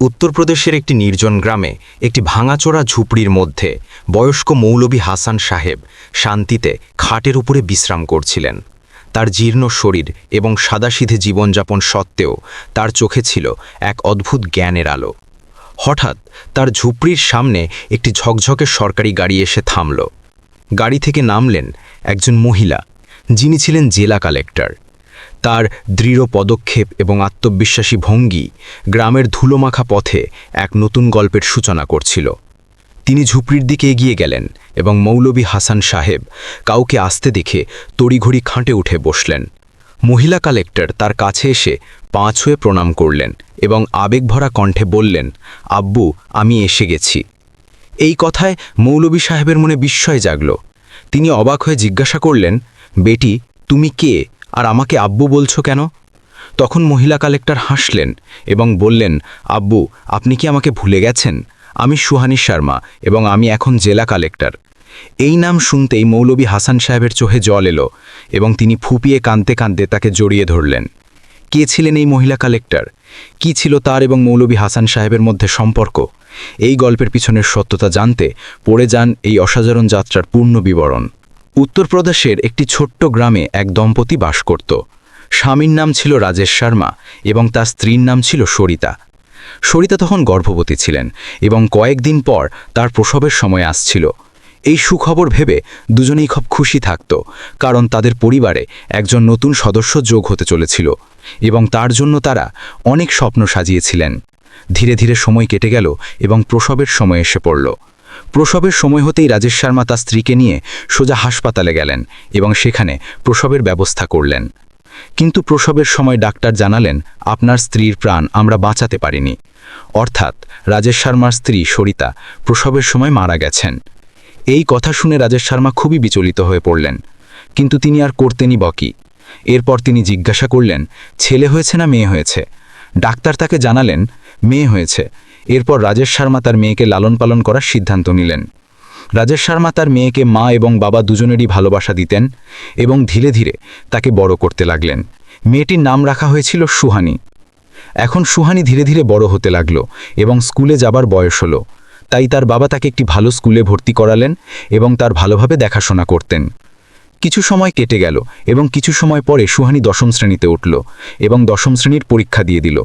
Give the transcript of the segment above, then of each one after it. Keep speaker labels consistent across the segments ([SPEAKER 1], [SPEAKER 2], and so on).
[SPEAKER 1] উত্তরপ্রদেশের একটি নির্জন গ্রামে একটি ভাঙাচোরা ঝুপড়ির মধ্যে বয়স্ক মৌলবী হাসান সাহেব শান্তিতে খাটের উপরে বিশ্রাম করছিলেন। তার জীর্ণ শরীর এবং সাদাসিধে জীবনযাপন সত্ত্বেও তার চোখে ছিল এক অদ্ভুত জ্ঞানের আলো। হঠাৎ তার ঝুপড়ির সামনে একটি ঝকঝকে সরকারি গাড়ি এসে থামল। গাড়ি থেকে নামলেন একজন মহিলা, যিনি ছিলেন জেলা কালেক্টর। তার দৃঢ় পদক্ষেপ এবং আত্মবিশ্বাসী ভঙ্গি গ্রামের ধুলোমাখা পথে এক নতুন গল্পের সূচনা করছিল। তিনি ঝুপড়ির দিকে এগিয়ে গেলেন এবং মৌলবী হাসান সাহেব কাউকে আসতে দেখে তড়িঘড়ি খাঁটে উঠে বসলেন। মহিলা কালেক্টর তার কাছে এসে পাঁচ হয়ে প্রণাম করলেন এবং আবেগভরা কণ্ঠে বললেন, আব্বু, আমি এসে গেছি। এই কথায় মৌলবী সাহেবের মনে বিস্ময় জাগল। তিনি অবাক হয়ে জিজ্ঞাসা করলেন, বেটি, তুমি কে? আর আমাকে আব্বু বলছো কেন? তখন মহিলা কালেক্টর হাসলেন এবং বললেন, আব্বু, আপনি কি আমাকে ভুলে গেছেন? আমি সুহানি শর্মা এবং আমি এখন জেলা কালেক্টর। এই নাম শুনতেই মৌলবী হাসান সাহেবের চোখে জল এলো এবং তিনি ফুপিয়ে কাঁদতে কাঁদতে তাকে জড়িয়ে ধরলেন। কে ছিলেন এই মহিলা কালেক্টর? কি ছিল তার এবং মৌলবী হাসান সাহেবের মধ্যে সম্পর্ক? এই গল্পের পিছনের সত্যতা জানতে পড়ে যান এই অসাধারণ যাত্রার পূর্ণ বিবরণ। উত্তরপ্রদেশের একটি ছোট্ট গ্রামে এক দম্পতি বাস করত। স্বামীর নাম ছিল রাজেশ শর্মা এবং তার স্ত্রীর নাম ছিল সরিতা। সরিতা তখন গর্ভবতী ছিলেন এবং কয়েকদিন পর তার প্রসবের সময় আসছিল। এই সুখবর ভেবে দুজনেই খুব খুশি থাকত, কারণ তাদের পরিবারে একজন নতুন সদস্য যোগ হতে চলেছিল এবং তার জন্য তারা অনেক স্বপ্ন সাজিয়েছিলেন। ধীরে ধীরে সময় কেটে গেল এবং প্রসবের সময় এসে পড়ল। প্রসবের সময় হতেই রাজেশ শর্মা তার স্ত্রীকে নিয়ে সোজা হাসপাতালে গেলেন এবং সেখানে প্রসবের ব্যবস্থা করলেন। কিন্তু প্রসবের সময় ডাক্তার জানালেন, আপনার স্ত্রীর প্রাণ আমরা বাঁচাতে পারিনি। অর্থাৎ রাজেশ শর্মার স্ত্রী সরিতা প্রসবের সময় মারা গেছেন। এই কথা শুনে রাজেশ শর্মা খুবই বিচলিত হয়ে পড়লেন। কিন্তু তিনি আর করতেনই বকি এরপর তিনি জিজ্ঞাসা করলেন, ছেলে হয়েছে না মেয়ে হয়েছে? ডাক্তার তাকে জানালেন, মেয়ে হয়েছে। এরপর রাজেশ শর্মা তার মেয়েকে লালন পালন করার সিদ্ধান্ত নিলেন। রাজেশ শর্মা তার মেয়েকে মা এবং বাবা দুজনেরই ভালোবাসা দিতেন এবং ধীরে ধীরে তাকে বড় করতে লাগলেন। মেয়েটির নাম রাখা হয়েছিল সুহানি। এখন সুহানি ধীরে ধীরে বড় হতে লাগল এবং স্কুলে যাবার বয়স হলো। তাই তার বাবা তাকে একটি ভালো স্কুলে ভর্তি করালেন এবং তার ভালোভাবে দেখাশোনা করতেন। কিছু সময় কেটে গেল এবং কিছু সময় পরে সুহানি দশম শ্রেণীতে উঠল এবং দশম শ্রেণির পরীক্ষা দিয়ে দিল।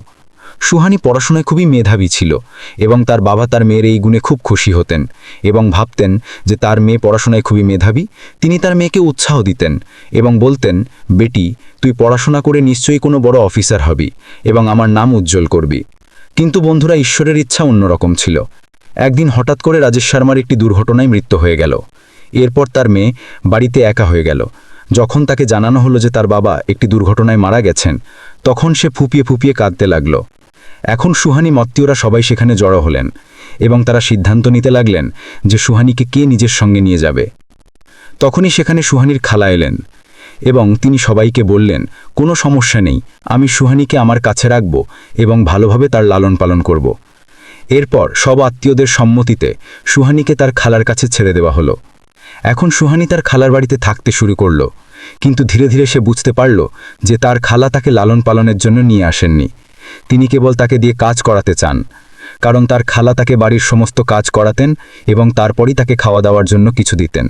[SPEAKER 1] সুহানি পড়াশোনায় খুবই মেধাবী ছিল এবং তার বাবা তার মেয়ের এই গুণে খুব খুশি হতেন এবং ভাবতেন যে তার মেয়ে পড়াশোনায় খুবই মেধাবী। তিনি তার মেয়েকে উৎসাহ দিতেন এবং বলতেন, বেটি, তুই পড়াশোনা করে নিশ্চয়ই কোনো বড় অফিসার হবি এবং আমার নাম উজ্জ্বল করবি। কিন্তু বন্ধুরা, ঈশ্বরের ইচ্ছা অন্যরকম ছিল। একদিন হঠাৎ করে রাজেশ শর্মার একটি দুর্ঘটনায় মৃত্যু হয়ে গেল। এরপর তার মেয়ে বাড়িতে একা হয়ে গেল। যখন তাকে জানানো হলো যে তার বাবা একটি দুর্ঘটনায় মারা গেছেন, তখন সে ফুপিয়ে ফুপিয়ে কাঁদতে লাগল। এখন সুহানি মত্তীয়রা সবাই সেখানে জড়ো হলেন এবং তারা সিদ্ধান্ত নিতে লাগলেন যে সুহানিকে কে নিজের সঙ্গে নিয়ে যাবে। তখনই সেখানে সুহানির খালা এলেন এবং তিনি সবাইকে বললেন, কোনো সমস্যা নেই, আমি সুহানিকে আমার কাছে রাখব এবং ভালোভাবে তার লালন পালন করব। এরপর সব আত্মীয়দের সম্মতিতে সুহানিকে তার খালার কাছে ছেড়ে দেওয়া হলো। এখন সুহানি তার খালার বাড়িতে থাকতে শুরু করল, কিন্তু ধীরে ধীরে সে বুঝতে পারল যে তার খালা তাকে লালন পালনের জন্য নিয়ে আসেননি। তিনি কেবল তাকে দিয়ে কাজ করাতে চান, কারণ তার খালা তাকে বাড়ির সমস্ত কাজ করাতেন এবং তারপরই তাকে খাওয়া দাওয়ার জন্য কিছু দিতেন।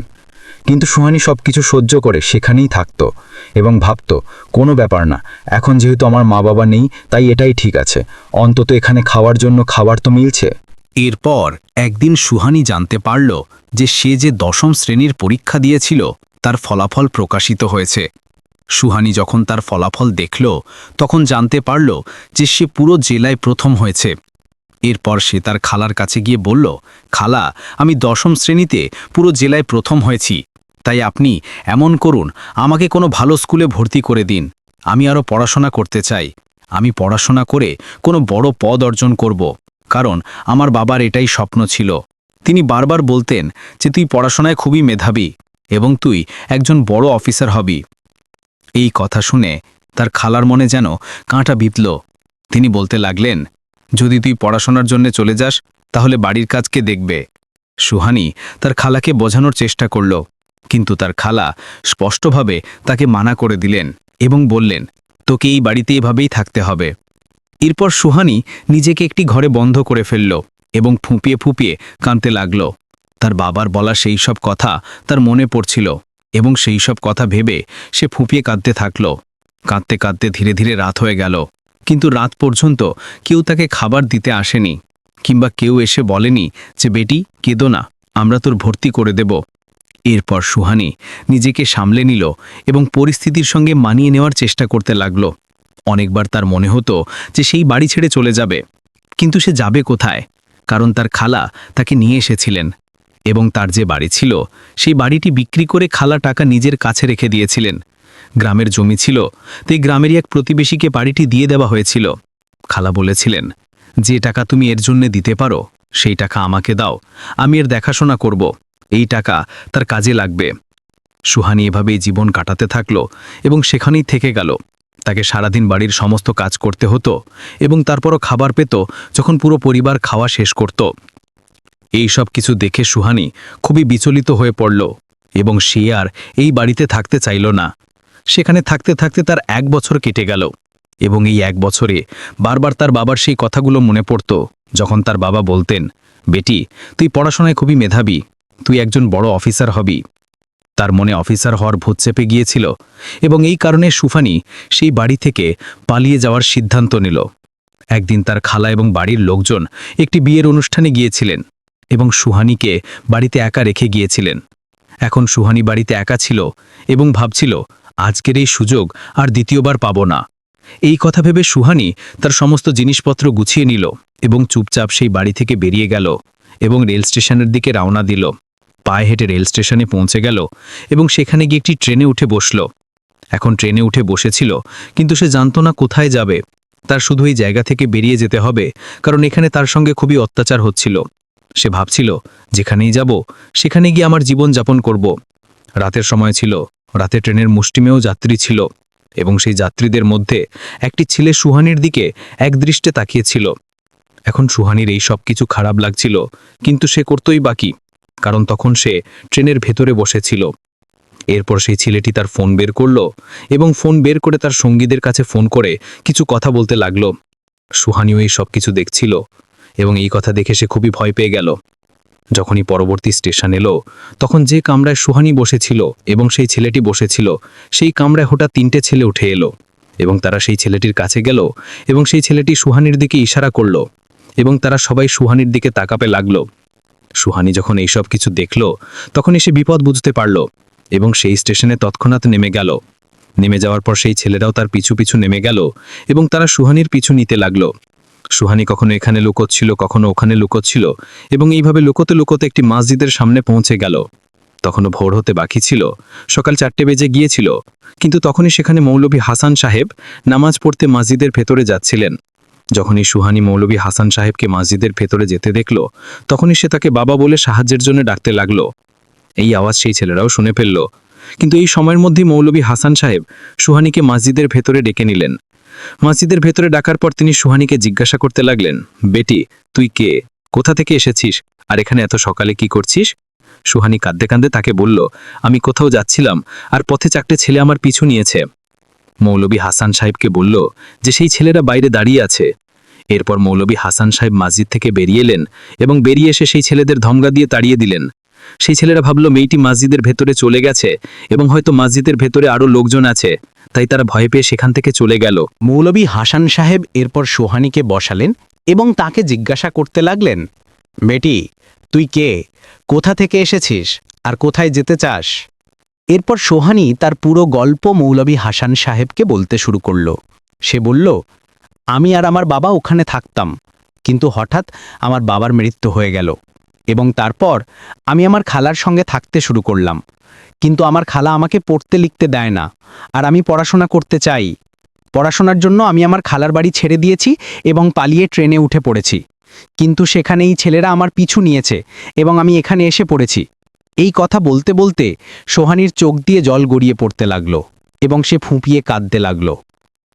[SPEAKER 1] কিন্তু সুহানি সব কিছু সহ্য করে সেখানেই থাকত এবং ভাবত, কোনো ব্যাপার না, এখন যেহেতু আমার মা বাবা নেই, তাই এটাই ঠিক আছে। অন্তত এখানে খাওয়ার জন্য খাবার তো মিলছে।
[SPEAKER 2] এরপর একদিন সুহানি জানতে পারল যে সে যে দশম শ্রেণির পরীক্ষা দিয়েছিল, তার ফলাফল প্রকাশিত হয়েছে। সুহানি যখন তার ফলাফল দেখল, তখন জানতে পারল যে সে পুরো জেলায় প্রথম হয়েছে। এরপর সে তার খালার কাছে গিয়ে বলল, খালা, আমি দশম শ্রেণীতে পুরো জেলায় প্রথম হয়েছি। তাই আপনি এমন করুন, আমাকে কোনো ভালো স্কুলে ভর্তি করে দিন। আমি আরও পড়াশোনা করতে চাই। আমি পড়াশোনা করে কোনো বড় পদ অর্জন করব। কারণ আমার বাবার এটাই স্বপ্ন ছিল। তিনি বারবার বলতেন যে তুই পড়াশোনায় খুবই মেধাবী এবং তুই একজন বড় অফিসার হবি। এই কথা শুনে তার খালার মনে যেন কাঁটা বিতল তিনি বলতে লাগলেন, যদি তুই পড়াশোনার জন্য চলে যাস, তাহলে বাড়ির কাজকে দেখবে। সুহানি তার খালাকে বোঝানোর চেষ্টা করল, কিন্তু তার খালা স্পষ্টভাবে তাকে মানা করে দিলেন এবং বললেন, তোকে এই বাড়িতে এভাবেই থাকতে হবে। এরপর সুহানি নিজেকে একটি ঘরে বন্ধ করে ফেলল এবং ফুঁপিয়ে ফুঁপিয়ে কাঁদতে লাগল। তার বাবার বলা সেই সব কথা তার মনে পড়ছিল। এবং সেই সব কথা ভেবে সে ফুঁপিয়ে কাঁদতে থাকল। কাঁদতে কাঁদতে ধীরে ধীরে রাত হয়ে গেল। কিন্তু রাত পর্যন্ত কেউ তাকে খাবার দিতে আসেনি, কিংবা কেউ এসে বলেনি যে, বেটি, কেঁদো না, আমরা তোর ভর্তি করে দেব। এরপর সুহানি নিজেকে সামলে নিল এবং পরিস্থিতির সঙ্গে মানিয়ে নেওয়ার চেষ্টা করতে লাগল। অনেকবার তার মনে হতো যে, সেই বাড়ি ছেড়ে চলে যাবে, কিন্তু সে যাবে কোথায়? কারণ তার খালা তাকে নিয়ে এসেছিলেন। এবং তার যে বাড়ি ছিল, সেই বাড়িটি বিক্রি করে খালা টাকা নিজের কাছে রেখে দিয়েছিলেন। গ্রামের জমি ছিল, তাই গ্রামেরই এক প্রতিবেশীকে বাড়িটি দিয়ে দেওয়া হয়েছিল। খালা বলেছিলেন, যে টাকা তুমি এর জন্য দিতে পারো, সেই টাকা আমাকে দাও, আমি এর দেখাশোনা করব। এই টাকা তার কাজে লাগবে। সুহানি এভাবেই জীবন কাটাতে থাকল এবং সেখানেই থেকে গেল। তাকে সারাদিন বাড়ির সমস্ত কাজ করতে হতো এবং তারপরও খাবার পেত, যখন পুরো পরিবার খাওয়া শেষ করত। এই সব কিছু দেখে সুহানি খুবই বিচলিত হয়ে পড়ল, এবং সে আর এই বাড়িতে থাকতে চাইল না। সেখানে থাকতে থাকতে তার এক বছর কেটে গেল, এবং এই এক বছরে বারবার তার বাবার সেই কথাগুলো মনে পড়ত, যখন তার বাবা বলতেন, বেটি, তুই পড়াশোনায় খুবই মেধাবী, তুই একজন বড় অফিসার হবি। তার মনে অফিসার হওয়ার ভূত চেপে গিয়েছিল, এবং এই কারণে সুফানি সেই বাড়ি থেকে পালিয়ে যাওয়ার সিদ্ধান্ত নিল। একদিন তার খালা এবং বাড়ির লোকজন একটি বিয়ের অনুষ্ঠানে গিয়েছিলেন। এবং সুহানিকে বাড়িতে একা রেখে গিয়েছিলেন। এখন সুহানি বাড়িতে একা ছিল এবং ভাবছিল, আজকের এই সুযোগ আর দ্বিতীয়বার পাব না। এই কথা ভেবে সুহানি তার সমস্ত জিনিসপত্র গুছিয়ে নিল এবং চুপচাপ সেই বাড়ি থেকে বেরিয়ে গেল এবং রেল স্টেশনের দিকে রওনা দিল। পায়ে হেঁটে রেল স্টেশনে পৌঁছে গেল এবং সেখানে গিয়ে একটি ট্রেনে উঠে বসল। এখন ট্রেনে উঠে বসেছিল, কিন্তু সে জানত না কোথায় যাবে। তার শুধু এই জায়গা থেকে বেরিয়ে যেতে হবে, কারণ এখানে তার সঙ্গে খুবই অত্যাচার হচ্ছিল। সে ভাবছিল, যেখানেই যাব, সেখানে গিয়ে আমার জীবন যাপন করব। রাতের সময় ছিল, রাতে ট্রেনের মুষ্টিমেও যাত্রী ছিল এবং সেই যাত্রীদের মধ্যে একটি ছেলে সুহানির দিকে একদৃষ্টে তাকিয়েছিল। এখন সুহানির এই সব কিছু খারাপ লাগছিল, কিন্তু সে করতই বাকি কারণ তখন সে ট্রেনের ভেতরে বসেছিল। এরপর সেই ছেলেটি তার ফোন বের করল এবং ফোন বের করে তার সঙ্গীদের কাছে ফোন করে কিছু কথা বলতে লাগল। সুহানিও এই সব কিছু দেখছিল। এবং এই কথা দেখে সে খুবই ভয় পেয়ে গেল। যখনই পরবর্তী স্টেশন এলো, তখন যে কামরায় সুহানি বসেছিল এবং সেই ছেলেটি বসেছিল, সেই কামরায় হঠাৎ তিনটে ছেলে উঠে এলো এবং তারা সেই ছেলেটির কাছে গেল এবং সেই ছেলেটি সুহানির দিকে ইশারা করল এবং তারা সবাই সুহানির দিকে তাকাপে লাগল। সুহানি যখন এইসব কিছু দেখল, তখনই সে বিপদ বুঝতে পারল এবং সেই স্টেশনে তৎক্ষণাৎ নেমে গেল। নেমে যাওয়ার পর সেই ছেলেরাও তার পিছু পিছু নেমে গেল এবং তারা সুহানির পিছু নিতে লাগল। সুহানি কখনো এখানে লুকোচ্ছিল, কখনো ওখানে লুকোচ্ছিল এবং এইভাবে লুকোতে লুকোতে একটি মসজিদের সামনে পৌঁছে গেল। তখনও ভোর হতে বাকি ছিল। সকাল চারটে বেজে গিয়েছিল। কিন্তু তখনই সেখানে মৌলভী হাসান সাহেব নামাজ পড়তে মসজিদের ভেতরে যাচ্ছিলেন। যখনই সুহানি মৌলভী হাসান সাহেবকে মসজিদের ভেতরে যেতে দেখল, তখনই সে তাকে বাবা বলে সাহায্যের জন্য ডাকতে লাগল। এই আওয়াজ সেই ছেলেরাও শুনে ফেলল। কিন্তু এই সময়ের মধ্যেই মৌলভী হাসান সাহেব সুহানিকে মসজিদের ভেতরে ডেকে নিলেন। মসজিদের ভেতরে ডাকার পর তিনি সুহানিকে জিজ্ঞাসা করতে লাগলেন, বেটি, তুই কে? কোথা থেকে এসেছিস? আর এখানে এত সকালে কি করছিস? সুহানি কাঁদতে কাঁদতে তাকে বলল, আমি কোথাও যাচ্ছিলাম, আর পথে চারটে ছেলে আমার পিছু নিয়েছে। মৌলভী হাসান সাহেবকে বলল, যে সেই ছেলেরা বাইরে দাঁড়িয়ে আছে। এরপর মৌলভী হাসান সাহেব মসজিদ থেকে বেরিয়ে এলেন এবং বেরিয়ে এসে সেই ছেলেদের ধমকা দিয়ে তাড়িয়ে দিলেন। সেই ছেলেরা ভাবল, মেয়েটি মসজিদের ভেতরে চলে গেছে এবং হয়তো মসজিদের ভেতরে আরও লোকজন আছে। তাই তারা ভয় পেয়ে সেখান থেকে চলে গেল।
[SPEAKER 1] মৌলভী হাসান সাহেব এরপর সোহানিকে বসালেন এবং তাকে জিজ্ঞাসা করতে লাগলেন, বেটি, তুই কে? কোথা থেকে এসেছিস? আর কোথায় যেতে চাস? এরপর সোহানি তার পুরো গল্প মৌলভী হাসান সাহেবকে বলতে শুরু করল। সে বলল, আমি আর আমার বাবা ওখানে থাকতাম, কিন্তু হঠাৎ আমার বাবার মৃত্যু হয়ে গেল এবং তারপর আমি আমার খালার সঙ্গে থাকতে শুরু করলাম। কিন্তু আমার খালা আমাকে পড়তে লিখতে দেয় না। আর আমি পড়াশোনা করতে চাই। পড়াশোনার জন্য আমি আমার খালার বাড়ি ছেড়ে দিয়েছি এবং পালিয়ে ট্রেনে উঠে পড়েছি। কিন্তু সেখানেই ছেলেরা আমার পিছু নিয়েছে এবং আমি এখানে এসে পড়েছি। এই কথা বলতে বলতে সোহানির চোখ দিয়ে জল গড়িয়ে পড়তে লাগল এবং সে ফুঁপিয়ে কাঁদতে লাগল।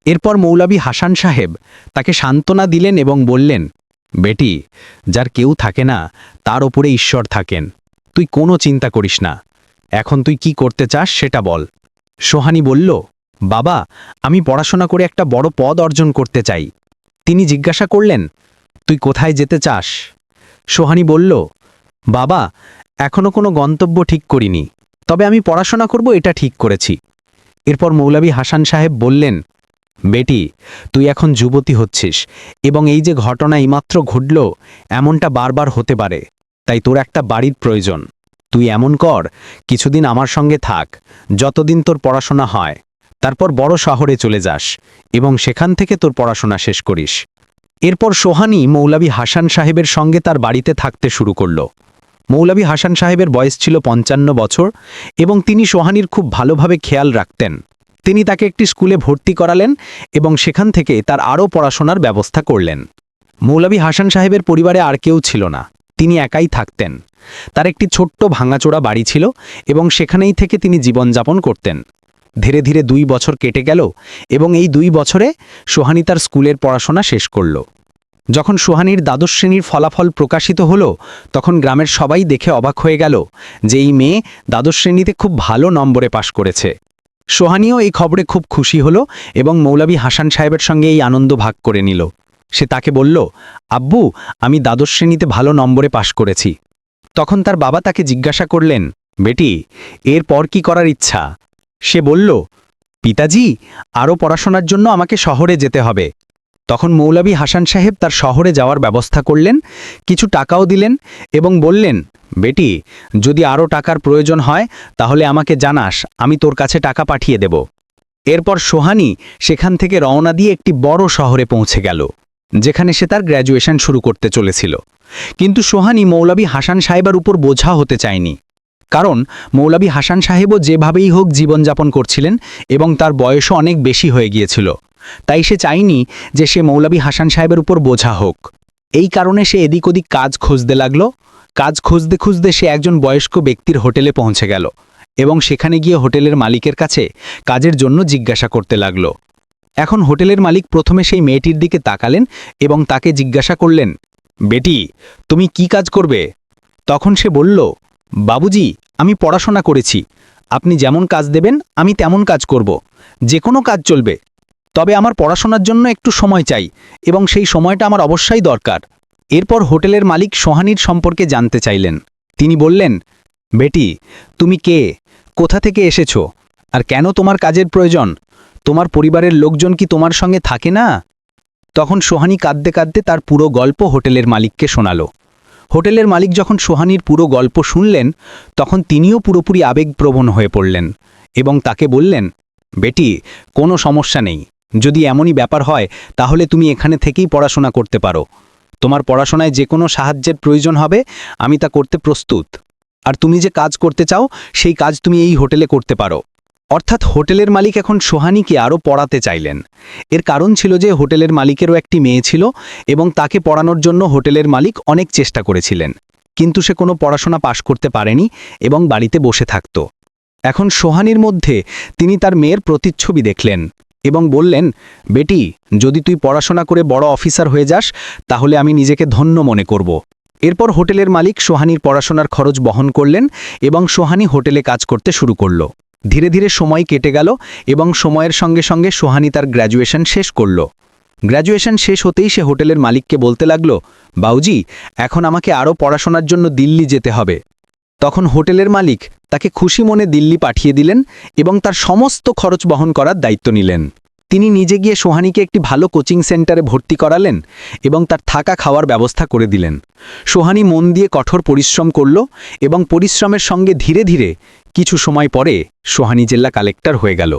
[SPEAKER 1] এরপর মৌলাবী হাসান সাহেব তাকে সান্ত্বনা দিলেন এবং বললেন, বেটি, যার কেউ থাকে না, তার ওপরে ঈশ্বর থাকেন। তুই কোনো চিন্তা করিস না। এখন তুই কি করতে চাস সেটা বল। সোহানি বলল, বাবা, আমি পড়াশোনা করে একটা বড় পদ অর্জন করতে চাই।
[SPEAKER 2] তিনি জিজ্ঞাসা করলেন, তুই কোথায় যেতে চাস? সোহানি বলল, বাবা, এখনও কোনো গন্তব্য ঠিক করিনি, তবে আমি পড়াশোনা করব এটা ঠিক করেছি। এরপর মৌলাবী হাসান সাহেব বললেন, বেটি, তুই এখন যুবতী হচ্ছিস, এবং এই যে ঘটনা এইমাত্র ঘটল, এমনটা বারবার হতে পারে, তাই তোর একটা বাড়ির প্রয়োজন। তুই এমন কর, কিছুদিন আমার সঙ্গে থাক, যতদিন তোর পড়াশোনা হয়। তারপর বড় শহরে চলে যাস এবং সেখান থেকে তোর পড়াশোনা শেষ করিস। এরপর সোহানি মৌলাবী হাসান সাহেবের সঙ্গে তার বাড়িতে থাকতে শুরু করল। মৌলাবী হাসান সাহেবের বয়স ছিল পঞ্চান্ন বছর এবং তিনি সোহানির খুব ভালোভাবে খেয়াল রাখতেন। তিনি তাকে একটি স্কুলে ভর্তি করালেন এবং সেখান থেকে তার আরও পড়াশোনার ব্যবস্থা করলেন। মৌলাবী হাসান সাহেবের পরিবারে আর কেউ ছিল না। তিনি একাই থাকতেন। তার একটি ছোট্ট ভাঙাচোড়া বাড়ি ছিল এবং সেখানেই থেকে তিনি জীবনযাপন করতেন। ধীরে ধীরে দুই বছর কেটে গেল এবং এই দুই বছরে সোহানি তার স্কুলের পড়াশোনা শেষ করল। যখন সোহানির দ্বাদশ শ্রেণির ফলাফল প্রকাশিত হলো, তখন গ্রামের সবাই দেখে অবাক হয়ে গেল যে এই মেয়ে দ্বাদশ শ্রেণীতে খুব ভালো নম্বরে পাশ করেছে। সোহানিও এই খবরে খুব খুশি হলো এবং মৌলাবী হাসান সাহেবের সঙ্গে এই আনন্দ ভাগ করে নিল। সে তাকে বলল, আব্বু, আমি দ্বাদশ শ্রেণীতে ভালো নম্বরে পাশ করেছি। তখন তার বাবা তাকে জিজ্ঞাসা করলেন, বেটি এরপর কি করার ইচ্ছা? সে বলল, পিতাজি, আরও পড়াশোনার জন্য আমাকে শহরে যেতে হবে। তখন মৌলাবী হাসান সাহেব তার শহরে যাওয়ার ব্যবস্থা করলেন, কিছু টাকাও দিলেন এবং বললেন, বেটি, যদি আরও টাকার প্রয়োজন হয়, তাহলে আমাকে জানাস, আমি তোর কাছে টাকা পাঠিয়ে দেব। এরপর সোহানি সেখান থেকে রওনা দিয়ে একটি বড় শহরে পৌঁছে গেল। যেখানে সে তার গ্র্যাজুয়েশন শুরু করতে চলেছিল। কিন্তু সোহানি মৌলাবী হাসান সাহেবের উপর বোঝা হতে চায়নি। কারণ মৌলাবী হাসান সাহেবও যেভাবেই হোক জীবনযাপন করছিলেন এবং তার বয়সও অনেক বেশি হয়ে গিয়েছিল। তাই সে চায়নি যে সে মৌলাবী হাসান সাহেবের উপর বোঝা হোক। এই কারণে সে এদিক ওদিক কাজ খুঁজতে লাগল। কাজ খুঁজতে খুঁজতে সে একজন বয়স্ক ব্যক্তির হোটেলে পৌঁছে গেল এবং সেখানে গিয়ে হোটেলের মালিকের কাছে কাজের জন্য জিজ্ঞাসা করতে লাগল। এখন হোটেলের মালিক প্রথমে সেই মেয়েটির দিকে তাকালেন এবং তাকে জিজ্ঞাসা করলেন, বেটি, তুমি কি কাজ করবে? তখন সে বলল, বাবুজি, আমি পড়াশোনা করেছি। আপনি যেমন কাজ দেবেন, আমি তেমন কাজ করব। যে কোনো কাজ চলবে। তবে আমার পড়াশোনার জন্য একটু সময় চাই এবং সেই সময়টা আমার অবশ্যই দরকার। এরপর হোটেলের মালিক সোহানির সম্পর্কে জানতে চাইলেন। তিনি বললেন, বেটি, তুমি কে? কোথা থেকে এসেছ? আর কেন তোমার কাজের প্রয়োজন? তোমার পরিবারের লোকজন কি তোমার সঙ্গে থাকে না? তখন সোহানি কাঁদতে কাঁদতে তার পুরো গল্প হোটেলের মালিককে শোনালো। হোটেলের মালিক যখন সোহানির পুরো গল্প শুনলেন, তখন তিনিও পুরোপুরি আবেগপ্রবণ হয়ে পড়লেন এবং তাকে বললেন, বেটি, কোনো সমস্যা নেই। যদি এমনই ব্যাপার হয়, তাহলে তুমি এখানে থেকেই পড়াশোনা করতে পারো। তোমার পড়াশোনায় যে কোনো সাহায্যের প্রয়োজন হবে, আমি তা করতে প্রস্তুত। আর তুমি যে কাজ করতে চাও, সেই কাজ তুমি এই হোটেলে করতে পারো। অর্থাৎ হোটেলের মালিক এখন সোহানিকে আরও পড়াতে চাইলেন। এর কারণ ছিল যে হোটেলের মালিকেরও একটি মেয়ে ছিল এবং তাকে পড়ানোর জন্য হোটেলের মালিক অনেক চেষ্টা করেছিলেন। কিন্তু সে কোনো পড়াশোনা পাশ করতে পারেনি এবং বাড়িতে বসে থাকত। এখন সোহানির মধ্যে তিনি তার মেয়ের প্রতিচ্ছবি দেখলেন এবং বললেন, বেটি, যদি তুই পড়াশোনা করে বড় অফিসার হয়ে যাস, তাহলে আমি নিজেকে ধন্য মনে করব। এরপর হোটেলের মালিক সোহানির পড়াশোনার খরচ বহন করলেন এবং সোহানি হোটেলে কাজ করতে শুরু করল। ধীরে ধীরে সময় কেটে গেল এবং সময়ের সঙ্গে সঙ্গে সোহানি তার গ্র্যাজুয়েশন শেষ করল। গ্র্যাজুয়েশন শেষ হতেই সে হোটেলের মালিককে বলতে লাগল, বাউজি, এখন আমাকে আরও পড়াশোনার জন্য দিল্লি যেতে হবে। তখন হোটেলের মালিক তাকে খুশি মনে দিল্লি পাঠিয়ে দিলেন এবং তার সমস্ত খরচ বহন করার দায়িত্ব নিলেন। তিনি নিজে গিয়ে সোহানিকে একটি ভালো কোচিং সেন্টারে ভর্তি করালেন এবং তার থাকা খাওয়ার ব্যবস্থা করে দিলেন। সোহানি মন দিয়ে কঠোর পরিশ্রম করল এবং পরিশ্রমের সঙ্গে ধীরে ধীরে কিছু সময় পরে সোহানি জেলা কালেক্টর হয়ে গেল।